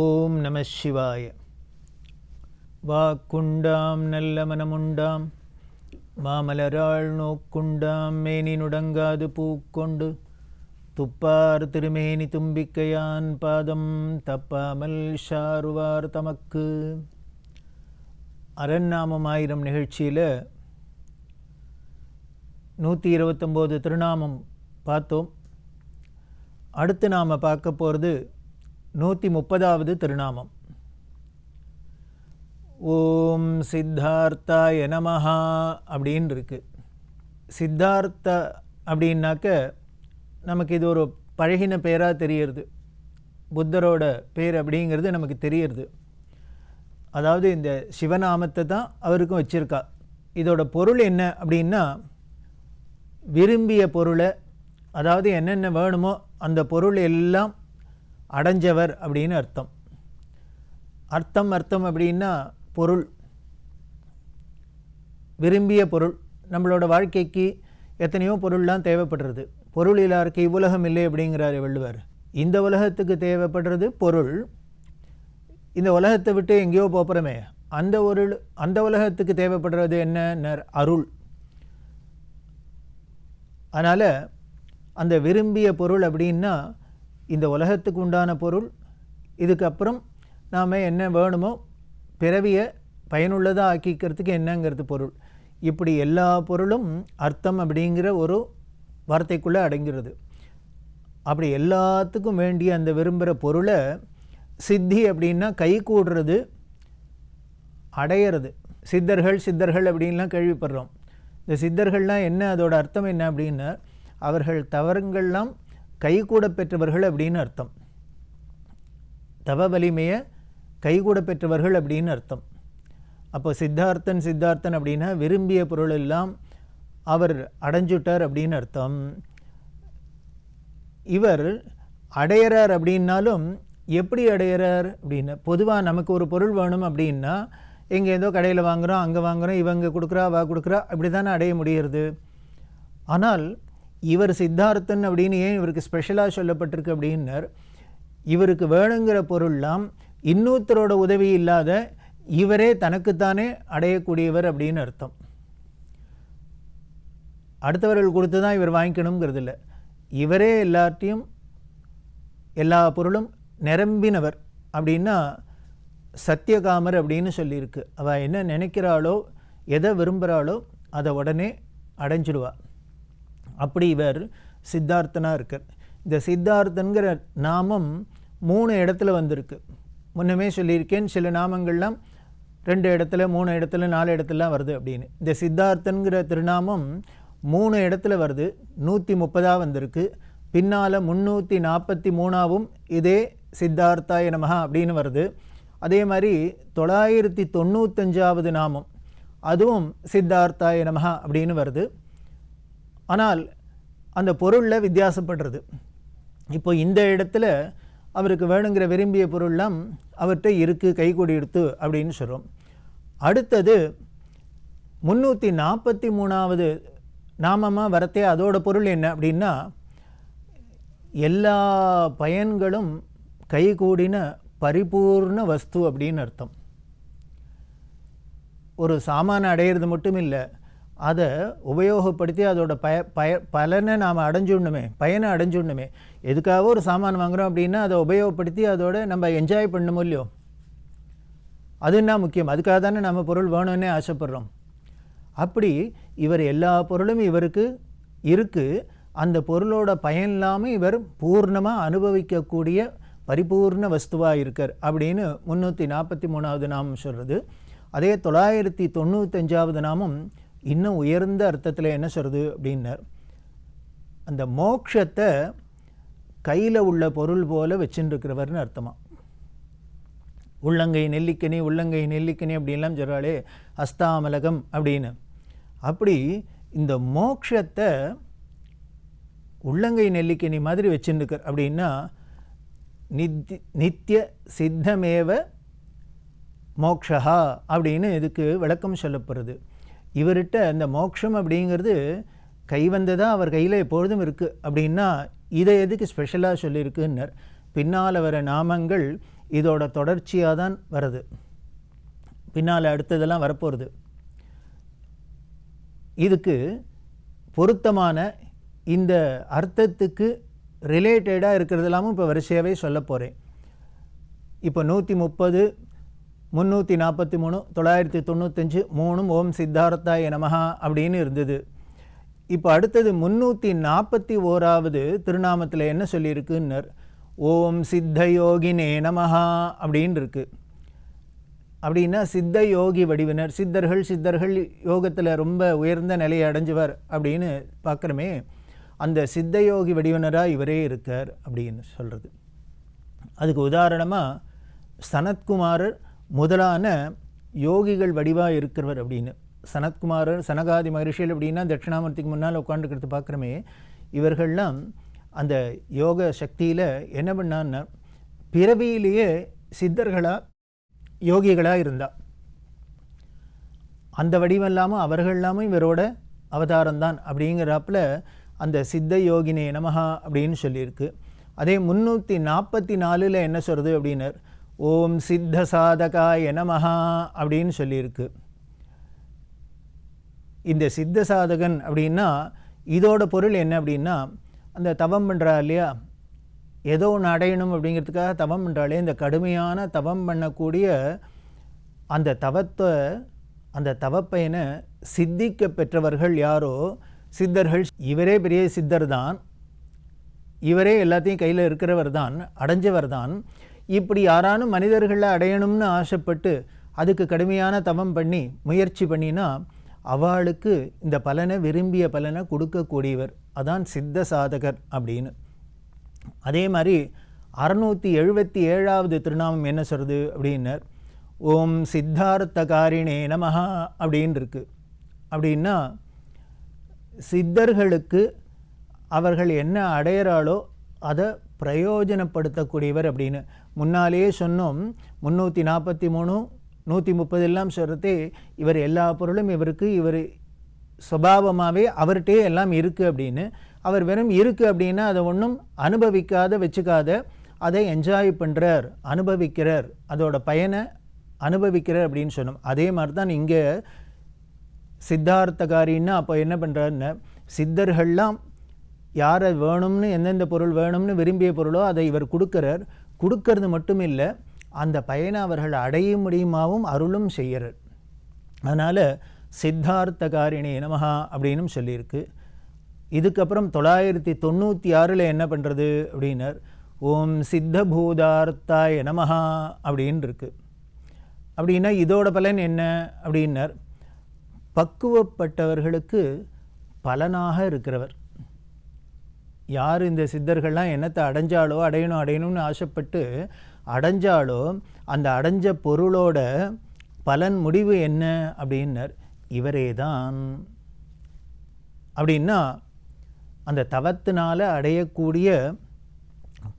ஓம் நம சிவாய. வாக்குண்டாம் நல்ல மனமுண்டாம் மாமலராள் நோக்குண்டாம் மேனி நுடங்காது பூக்கொண்டு துப்பார் திருமேனி தும்பிக்கையான் பாதம் தப்பாமல் ஷாருவார் தமக்கு. அரண்நாமம் ஆயிரம் நிகழ்ச்சியில் நூற்றி இருபத்தொம்போது திருநாமம் பார்த்தோம். அடுத்து நாம் பார்க்க போகிறது நூற்றி முப்பதாவது திருநாமம். ஓம் சித்தார்த்தாய நமஹா அப்படின்னு இருக்குது சித்தார்த்த அப்படின்னாக்க நமக்கு இது ஒரு பழகின பேராக தெரியறது. புத்தரோட பேர் அப்படிங்கிறது நமக்கு தெரியறது. அதாவது இந்த சிவநாமத்தை தான் அவருக்கும் வச்சுருக்கா. இதோட பொருள் என்ன அப்படின்னா விரும்பிய பொருளை அதாவது என்னென்ன வேணுமோ அந்த பொருள் எல்லாம் அடைஞ்சவர் அப்படின்னு அர்த்தம். அர்த்தம் அர்த்தம் அப்படின்னா பொருள். விரும்பிய பொருள். நம்மளோட வாழ்க்கைக்கு எத்தனையோ பொருள்லாம் தேவைப்படுறது. பொருள் இல்லாருக்கு இவ்வுலகம் இல்லை அப்படிங்கிறாரு வள்ளுவர். இந்த உலகத்துக்கு தேவைப்படுறது பொருள். இந்த உலகத்தை விட்டு எங்கேயோ போகிறோமே அந்த ஒரு அந்த உலகத்துக்கு தேவைப்படுறது என்ன அருள். அதனால் அந்த விரும்பிய பொருள் அப்படின்னா இந்த உலகத்துக்கு உண்டான பொருள் இதுக்கப்புறம் நாம் என்ன வேணுமோ பிறவியை பயனுள்ளதாக ஆக்கிக்கிறதுக்கு என்னங்கிறது பொருள். இப்படி எல்லா பொருளும் அர்த்தம் அப்படிங்கிற ஒரு வார்த்தைக்குள்ளே அடங்கிறது. அப்படி எல்லாத்துக்கும் வேண்டிய அந்த விரும்புகிற பொருளை சித்தி அப்படின்னா கை கூடுறது அடையிறது. சித்தர்கள் சித்தர்கள் அப்படின்லாம் கேள்விப்படுறோம். இந்த சித்தர்கள்லாம் என்ன? அதோட அர்த்தம் என்ன அப்படின்னா அவர்கள் தவறுங்கள்லாம் கைகூட பெற்றவர்கள் அப்படின்னு அர்த்தம். தவ வலிமையை கைகூட பெற்றவர்கள் அப்படின்னு அர்த்தம். அப்போ சித்தார்த்தன் சித்தார்த்தன் அப்படின்னா விரும்பிய பொருள் எல்லாம் அவர் அடைஞ்சுட்டார் அப்படின்னு அர்த்தம். இவர் அடையிறார் அப்படின்னாலும் எப்படி அடையிறார் அப்படின்னு பொதுவாக நமக்கு ஒரு பொருள் வேணும் அப்படின்னா எங்கே ஏதோ கடையில் வாங்குகிறோம் அங்கே வாங்குகிறோம் இவங்க கொடுக்குறா வா கொடுக்குறா அப்படி தானே அடைய முடிகிறது ஆனால் இவர் சித்தார்த்தன் அப்படின்னு ஏன் இவருக்கு ஸ்பெஷலாக சொல்லப்பட்டிருக்கு அப்படின்னர்? இவருக்கு வேணுங்கிற பொருள்லாம் இன்னொருத்தரோட உதவி இல்லாத இவரே தனக்குத்தானே அடையக்கூடியவர் அப்படின்னு அர்த்தம். அடுத்தவர்கள் கொடுத்து தான் இவர் வாங்கிக்கணுங்கிறது இல்லை இவரே எல்லாத்தையும் எல்லா பொருளும் நிரம்பினவர் அப்படின்னா சத்தியகாமர் அப்படின்னு சொல்லியிருக்கு. அவள் என்ன நினைக்கிறாளோ எதை விரும்புகிறாளோ அதை உடனே அடைஞ்சிடுவாள் அப்படி இவர் சித்தார்த்தனாக இருக்கார். இந்த சித்தார்த்தங்கிற நாமம் மூணு இடத்துல வந்திருக்கு. முன்னமே சொல்லியிருக்கேன் சில நாமங்கள்லாம் ரெண்டு இடத்துல மூணு இடத்துல நாலு இடத்துலலாம் வருது அப்படின்னு. இந்த சித்தார்த்தன்கிற திருநாமம் மூணு இடத்துல வருது. நூற்றி முப்பதாக வந்திருக்கு. பின்னால் முந்நூற்றி நாற்பத்தி மூணாவும் இதே சித்தார்த்தாய நமகா அப்படின்னு வருது. அதே மாதிரி தொள்ளாயிரத்தி தொண்ணூத்தஞ்சாவது நாமம் அதுவும் சித்தார்த்தாய நமகா அப்படின்னு வருது. ஆனால் அந்த பொருளில் வித்தியாசப்படுறது இப்போ இந்த இடத்துல அவருக்கு வேணுங்கிற விரும்பிய பொருள்லாம் அவர்கிட்ட இருக்குது கைகூடி எடுத்து அப்படின்னு சொல்கிறோம் அடுத்தது முந்நூற்றி நாற்பத்தி மூணாவது நாமமாக வரத்தே அதோட பொருள் என்ன அப்படின்னா எல்லா பயன்களும் கைகூடின பரிபூர்ண வஸ்து அப்படின்னு அர்த்தம். ஒரு சாமான அடையிறது மட்டும் இல்லை அதை உபயோகப்படுத்தி அதோட பய பய பலனை நாம் அடைஞ்சுடணுமே பயனை அடைஞ்சுடணுமே. எதுக்காக ஒரு சாமான் வாங்குகிறோம் அப்படின்னா அதை உபயோகப்படுத்தி அதோட நம்ம என்ஜாய் பண்ணணும் இல்லையோ? அது என்ன முக்கியம்? அதுக்காக தானே நம்ம பொருள் வேணும்னே ஆசைப்படுறோம். அப்படி இவர் எல்லா பொருளும் இவருக்கு இருக்குது அந்த பொருளோட பயன் இல்லாமல் இவர் பூர்ணமாக அனுபவிக்கக்கூடிய பரிபூர்ண வஸ்துவாக இருக்கார் அப்படின்னு முந்நூற்றி நாற்பத்தி மூணாவது நாமம் சொல்கிறது அதே தொள்ளாயிரத்தி தொண்ணூத்தஞ்சாவது நாமம் இன்னும் உயர்ந்த அர்த்தத்தில் என்ன சொல்கிறது அப்படின்னார். அந்த மோக்ஷத்தை கையில் உள்ள பொருள் போல் வச்சுருக்கிறவர்னு அர்த்தமாக உள்ளங்கை நெல்லிக்கனி உள்ளங்கை நெல்லிக்கனி அப்படின்லாம் சொல்கிறாளே அஸ்தாமலகம் அப்படின்னு. அப்படி இந்த மோக்ஷத்தை உள்ளங்கை நெல்லிக்கனி மாதிரி வச்சுருக்கார் அப்படின்னா நித்தி நித்திய சித்தமேவ மோக்ஷா அப்படின்னு இதுக்கு விளக்கம் சொல்லப்படுறது இவர்கிட்ட இந்த மோட்சம் அப்படிங்கிறது கைவந்ததாக அவர் கையில் எப்பொழுதும் இருக்குது அப்படின்னா இதை எதுக்கு ஸ்பெஷலாக சொல்லியிருக்குன்னர். பின்னால் வர நாமங்கள் இதோட தொடர்ச்சியாக தான் வருது. பின்னால் அடுத்ததெல்லாம் வரப்போகிறது இதுக்கு பொருத்தமான இந்த அர்த்தத்துக்கு ரிலேட்டடாக இருக்கிறதெல்லாமும் இப்போ வரிசையாகவே சொல்ல போகிறேன் இப்போ நூற்றி முப்பது முந்நூற்றி நாற்பத்தி மூணு தொள்ளாயிரத்தி தொண்ணூத்தஞ்சு மூணும் ஓம் சித்தார்த்தாய நமஹா அப்படின்னு இருந்தது. இப்போ அடுத்தது முந்நூற்றி நாற்பத்தி ஓராவது திருநாமத்தில் என்ன சொல்லியிருக்குன்னர்? ஓம் சித்த யோகினே நமஹா அப்படின்னு இருக்கு அப்படின்னா சித்த யோகி வடிவினர் சித்தர்கள் சித்தர்கள் யோகத்தில் ரொம்ப உயர்ந்த நிலையை அடைஞ்சவர் அப்படின்னு பார்க்குறமே அந்த சித்த யோகி வடிவினராக இவரே இருக்கார் அப்படின்னு சொல்கிறது அதுக்கு உதாரணமாக சனத்குமாரர் முதலான யோகிகள் வடிவாக இருக்கிறவர் அப்படின்னு சனத்குமாரர் சனகாதி மகரிஷியல் அப்படின்னா தட்சிணாமூர்த்திக்கு முன்னால் உட்காந்துக்கிறது பார்க்குறமே இவர்கள்லாம் அந்த யோக சக்தியில் என்ன பண்ணான்னா பிறவியிலேயே சித்தர்களாக யோகிகளாக இருந்தா. அந்த வடிவம் இல்லாமல் அவர்கள் இல்லாமல் இவரோட அவதாரம்தான் அப்படிங்கிறாப்புல அந்த சித்த யோகினே நமஹா அப்படின்னு சொல்லியிருக்கு. அதே முந்நூற்றி நாற்பத்தி நாலில் என்ன சொல்கிறது அப்படின்னர்? ஓம் சித்த சாதகாய நமஹா அப்படின்னு சொல்லியிருக்கு. இந்த சித்த சாதகன் அப்படின்னா இதோட பொருள் என்ன அப்படின்னா அந்த தவம் பண்ணுறா இல்லையா? ஏதோ ஒன்று அடையணும் அப்படிங்கிறதுக்காக தவம் பண்ணுறாலே இந்த கடுமையான தவம் பண்ணக்கூடிய அந்த தவத்தை அந்த தவப்பையனை சித்திக்க பெற்றவர்கள் யாரோ? சித்தர்கள். இவரே பெரிய சித்தர் தான் இவரே எல்லாத்தையும் கையில் இருக்கிறவர் தான் அடைஞ்சவர் தான் இப்படி யாரானும் மனிதர்களை அடையணும்னு ஆசைப்பட்டு அதுக்கு கடுமையான தவம் பண்ணி முயற்சி பண்ணினா அவளுக்கு இந்த பலனை விரும்பிய பலனை கொடுக்கக்கூடியவர். அதான் சித்த சாதகர் அப்படின்னு. அதே மாதிரி அறுநூற்றி எழுபத்தி ஏழாவது திருநாமம் என்ன சொல்கிறது அப்படின்னர். ஓம் சித்தார்த்தகாரிணே நமஹா அப்படின்னு இருக்கு அப்படின்னா சித்தர்களுக்கு அவர்கள் என்ன அடையிறாளோ அதை பிரயோஜனப்படுத்தக்கூடியவர் அப்படின்னு முன்னாலேயே சொன்னோம். முந்நூற்றி நாற்பத்தி மூணு நூற்றி முப்பது எல்லாம் சொல்கிறதே இவர் எல்லா பொருளும் இவருக்கு இவர் சுபாவமாகவே அவர்கிட்டே எல்லாம் இருக்குது அப்படின்னு. அவர் வெறும் இருக்குது அப்படின்னா அதை ஒன்றும் அனுபவிக்காத வச்சுக்காத அதை என்ஜாய் பண்ணுறார் அனுபவிக்கிறார். அதோட பயனை அனுபவிக்கிறார் அப்படின்னு சொன்னோம். அதே மாதிரி தான் இங்கே சித்தார்த்தகாரின்னா அப்போ என்ன பண்ணுறாருன்னு சித்தர்கள்லாம் யாரை வேணும்னு எந்தெந்த பொருள் வேணும்னு விரும்பிய பொருளோ அதை இவர் கொடுக்குறார். கொடுக்கறது மட்டும் இல்லை அந்த பயனை அவர்கள் அடைய முடியுமாவும் அருளும் செய்கிறார். அதனால் சித்தார்த்தகாரிணி நமகா அப்படின்னும் சொல்லியிருக்கு. இதுக்கப்புறம் தொள்ளாயிரத்தி தொண்ணூற்றி ஆறில் என்ன பண்ணுறது அப்படின்னார். ஓம் சித்தபூதார்த்தாய நமஹா அப்படின்னு இருக்கு அப்படின்னா இதோட பலன் என்ன அப்படின்னார். பக்குவப்பட்டவர்களுக்கு பலனாக இருக்கிறவர். யார் இந்த சித்தர்கள்லாம் என்னத்தை அடைஞ்சாலோ அடையணும் அடையணும்னு ஆசைப்பட்டு அடைஞ்சாலோ அந்த அடைஞ்ச பொருளோட பலன் முடிவு என்ன அப்படின்னர். இவரே தான். அப்படின்னா அந்த தவத்தினால் அடையக்கூடிய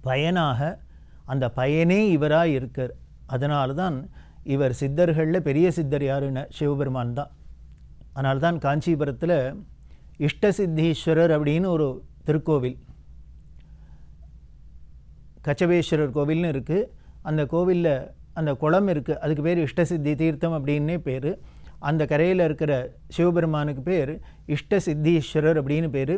பயனாக அந்த பயனே இவராக இருக்கார். அதனால தான் இவர் சித்தர்களில் பெரிய சித்தர் யாருன்னு சிவபெருமான் தான். அதனால்தான் தான் காஞ்சிபுரத்தில் இஷ்டசித்தீஸ்வரர் அப்படின்னு ஒரு திருக்கோவில். கச்சபேஸ்வரர் கோவில்னு இருக்குது அந்த கோவிலில் அந்த குளம் இருக்குது அதுக்கு பேர் இஷ்டசித்தி தீர்த்தம் அப்படின்னே பேர். அந்த கரையில் இருக்கிற சிவபெருமானுக்கு பேர் இஷ்ட சித்தீஸ்வரர் அப்படின்னு பேர்.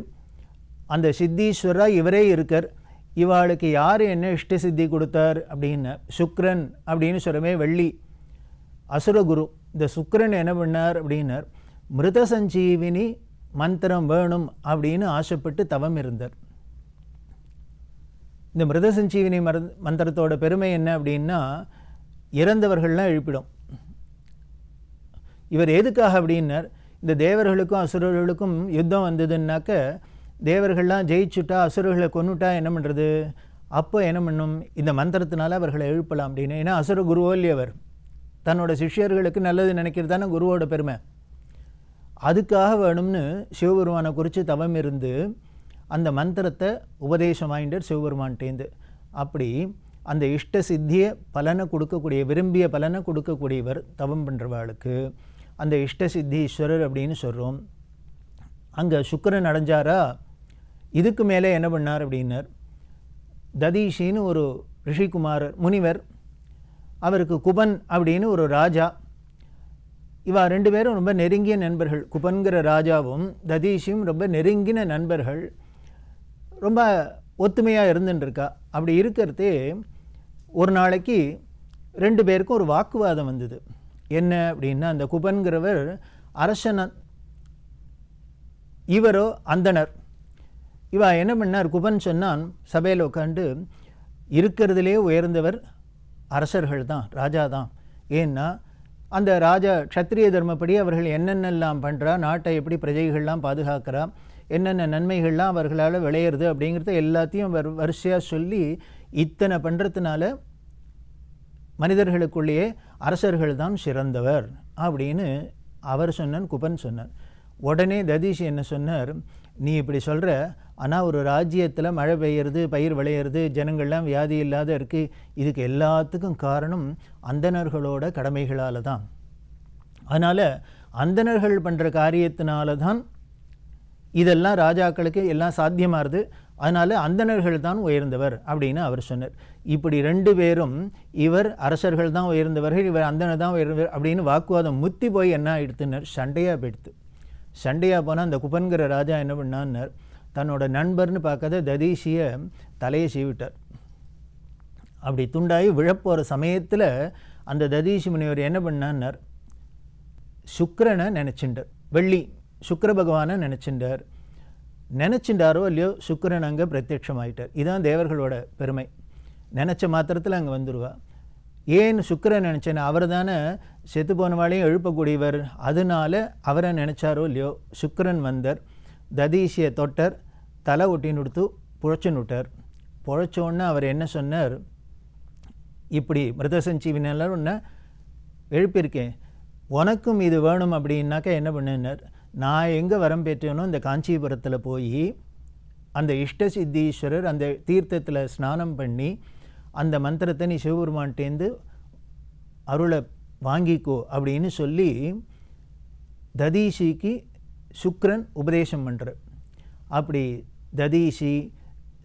அந்த சித்தீஸ்வரராக இவரே இருக்கார். இவாளுக்கு யார் என்ன இஷ்ட சித்தி கொடுத்தார் அப்படின்னு சுக்ரன் அப்படின்னு சொல்கிறமே வெள்ளி. அசுரகுரு. இந்த சுக்ரன் என்ன பண்ணார் அப்படின்னார். மிருத சஞ்சீவினி மந்திரம் வேணும் அப்படின்னு ஆசைப்பட்டு தவம் இருந்தார். இந்த மிருத சஞ்சீவினி மர மந்திரத்தோட பெருமை என்ன அப்படின்னா இறந்தவர்கள்லாம் எழுப்பிடும். இவர் எதுக்காக அப்படின்னார் இந்த தேவர்களுக்கும் அசுரர்களுக்கும் யுத்தம் வந்ததுன்னாக்க தேவர்கள்லாம் ஜெயிச்சுட்டா அசுரர்களை கொன்னுட்டா என்ன பண்ணுறது அப்போ என்ன பண்ணும்? இந்த மந்திரத்தினால அவர்களை எழுப்பலாம் அப்படின்னு. ஏன்னா அசுர குருவோ இல்லையவர் தன்னோட சிஷ்யர்களுக்கு நல்லது நினைக்கிறது தானே குருவோட பெருமை. அதுக்காக வேணும்னு சிவபெருமானை குறித்து தவம் இருந்து அந்த மந்திரத்தை உபதேசம் வாங்கிட்டார் சிவபெருமான்டேந்து அப்படி அந்த இஷ்ட சித்தியை பலனை கொடுக்கக்கூடிய விரும்பிய பலனை கொடுக்கக்கூடியவர் தவம் பண்ணுறவாளுக்கு அந்த இஷ்ட சித்தீஸ்வரர் அப்படின்னு சொல்கிறோம் அங்கே சுக்கரன் அடைஞ்சாரா? இதுக்கு மேலே என்ன பண்ணார் அப்படின்னார். ததீஷின்னு ஒரு ரிஷிகுமாரர் முனிவர் அவருக்கு குபன் அப்படின்னு ஒரு ராஜா இவா ரெண்டு பேரும் ரொம்ப நெருங்கிய நண்பர்கள். குபன்கிற ராஜாவும் ததீஷும் ரொம்ப நெருங்கின நண்பர்கள். ரொம்ப ஒத்துமையாக இருந்துட்டுருக்கா அப்படி இருக்கிறதே ஒரு நாளைக்கு ரெண்டு பேருக்கும் ஒரு வாக்குவாதம் வந்தது. என்ன அப்படின்னா அந்த குபன்கிறவர் அரசன இவரோ அந்தனர் இவா என்ன பண்ணார்? குபன் சொன்னான் சபையில் உட்காந்து இருக்கிறதுலே உயர்ந்தவர் அரசர்கள் தான் ராஜா தான் ஏன்னா அந்த ராஜா க்ஷத்ரிய தர்மப்படி அவர்கள் என்னென்னலாம் பண்ணுறா நாட்டை எப்படி பிரஜைகள்லாம் பாதுகாக்கிறா என்னென்ன நன்மைகள்லாம் அவர்களால் விளையிறது அப்படிங்கிறத எல்லாத்தையும் வர் வரிசையாக சொல்லி இத்தனை பண்ணுறதுனால மனிதர்களுக்குள்ளேயே அரசர்கள் தான் சிறந்தவர் அப்படின்னு அவர் சொன்னான் குபன் சொன்னார் உடனே ததீஷ் என்ன சொன்னார் நீ இப்படி சொல்கிற ஆனால் ஒரு ராஜ்யத்தில் மழை பெய்யறது பயிர் விளையிறது ஜனங்கள்லாம் வியாதி இல்லாத இருக்குது இதுக்கு எல்லாத்துக்கும் காரணம் அந்தணர்களோட கடமைகளால் தான் அதனால் அந்தணர்கள் பண்ணுற காரியத்தினால தான் இதெல்லாம் ராஜாக்களுக்கு எல்லாம் சாத்தியமாகுது அதனால் அந்தணர்கள் தான் உயர்ந்தவர் அப்படின்னு அவர் சொன்னார். இப்படி ரெண்டு பேரும் இவர் அரசர்கள் தான் உயர்ந்தவர்கள் இவர் அந்தனர் தான் உயர்ந்தவர் அப்படின்னு வாக்குவாதம் முத்தி போய் என்ன ஆயிடுத்துனர் சண்டையாக போயிடுத்து. சண்டையாக போனால் அந்த குபன்கிற ராஜா என்ன பண்ணான்னார்? தன்னோட நண்பர்னு பார்க்காத ததீஷியை தலையை சீவிட்டார். அப்படி துண்டாகி விழப்போகிற சமயத்தில் அந்த ததீஷி முனிவர் என்ன பண்ணான்னார்? சுக்கரனை நினச்சிண்டார் வெள்ளி சுக்கர பகவானை நினச்சிண்டார் நினச்சிண்டாரோ இல்லையோ சுக்கரன் அங்கே பிரத்யட்சமாயிட்டார். இதுதான் தேவர்களோட பெருமை. நினச்ச மாத்திரத்தில் அங்கே வந்துடுவா ஏன் சுக்கிரன் நினச்சேன்னு அவர் தானே செத்து போனவாளையும் எழுப்பக்கூடியவர். அதனால அவரை நினச்சாரோ இல்லையோ சுக்கரன் வந்தார். ததீஷியை தொட்டர் தலை ஒட்டின்னு கொடுத்து புழைச்சுன்னு விட்டார் புழைச்சோன்னே அவர் என்ன சொன்னார்? இப்படி மிருத சஞ்சீவினால ஒன்று எழுப்பியிருக்கேன். உனக்கும் இது வேணும் அப்படின்னாக்கா என்ன பண்ணினார்? நான் எங்கே வரம் பெற்றேனோ இந்த காஞ்சிபுரத்தில் போய் அந்த இஷ்ட சித்தீஸ்வரர் அந்த தீர்த்தத்தில் ஸ்நானம் பண்ணி அந்த மந்திரத்தை நீ சிவபெருமான்ட்டேந்து அருளை வாங்கிக்கோ அப்படின்னு சொல்லி ததீஷிக்கு சுக்ரன் உபதேசம் பண்ணுற அப்படி ததீஷி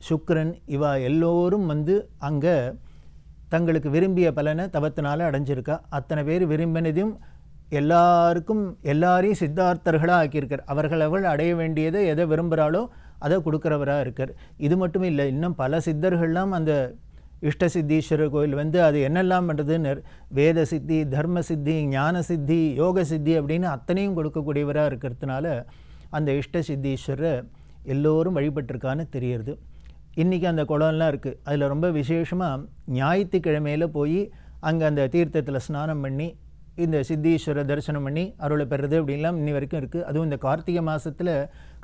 சுக்ரன் இவா எல்லோரும் வந்து அங்கே தங்களுக்கு விரும்பிய பலனை தவத்தினால் அடைஞ்சிருக்கா. அத்தனை பேர் விரும்பினதையும் எல்லாருக்கும் எல்லாரையும் சித்தார்த்தர்களாக ஆக்கியிருக்கார். அவர்கள் அவள் அடைய வேண்டியதை எதை விரும்புகிறாளோ அதை கொடுக்குறவராக இருக்கார். இது மட்டும் இல்லை இன்னும் பல சித்தர்கள்லாம் அந்த இஷ்ட சித்தீஸ்வரர் கோயில் வந்து அது என்னெல்லாம் பண்ணுறதுன்னு வேத சித்தி தர்ம சித்தி ஞான சித்தி யோக சித்தி அப்படின்னு அத்தனையும் கொடுக்கக்கூடியவராக இருக்கிறதுனால அந்த இஷ்ட சித்தீஸ்வரர் எல்லோரும் வழிபட்டிருக்கான்னு தெரியறது. இன்றைக்கி அந்த குளம்லாம் இருக்குது அதில் ரொம்ப விசேஷமாக ஞாயிற்றுக்கிழமையில் போய் அங்கே அந்த தீர்த்தத்தில் ஸ்நானம் பண்ணி இந்த சித்தீஸ்வர தரிசனம் பண்ணி அருளை பெறுறது அப்படின்லாம் இன்னி வரைக்கும் இருக்குது அதுவும் இந்த கார்த்திகை மாதத்தில்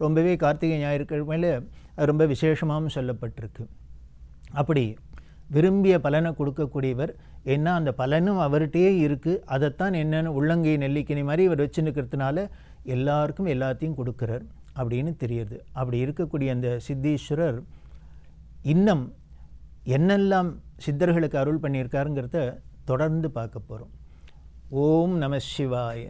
ரொம்பவே கார்த்திகை ஞாயிற்றுக்கிழமையில் அது ரொம்ப விசேஷமாகவும் சொல்லப்பட்டிருக்கு. அப்படி விரும்பிய பலனை கொடுக்கக்கூடியவர். ஏன்னா அந்த பலனும் அவர்கிட்டயே இருக்குது அதைத்தான் என்னென்னு உள்ளங்கை நெல்லிக்கணி மாதிரி இவர் வச்சுன்னுக்கிறதுனால எல்லாருக்கும் எல்லாத்தையும் கொடுக்குறார் அப்படின்னு தெரியுது. அப்படி இருக்கக்கூடிய அந்த சித்தீஸ்வரர் இன்னும் என்னெல்லாம் சித்தர்களுக்கு அருள் பண்ணியிருக்காருங்கிறத தொடர்ந்து பார்க்க போகிறோம் ஓம் நம சிவாய.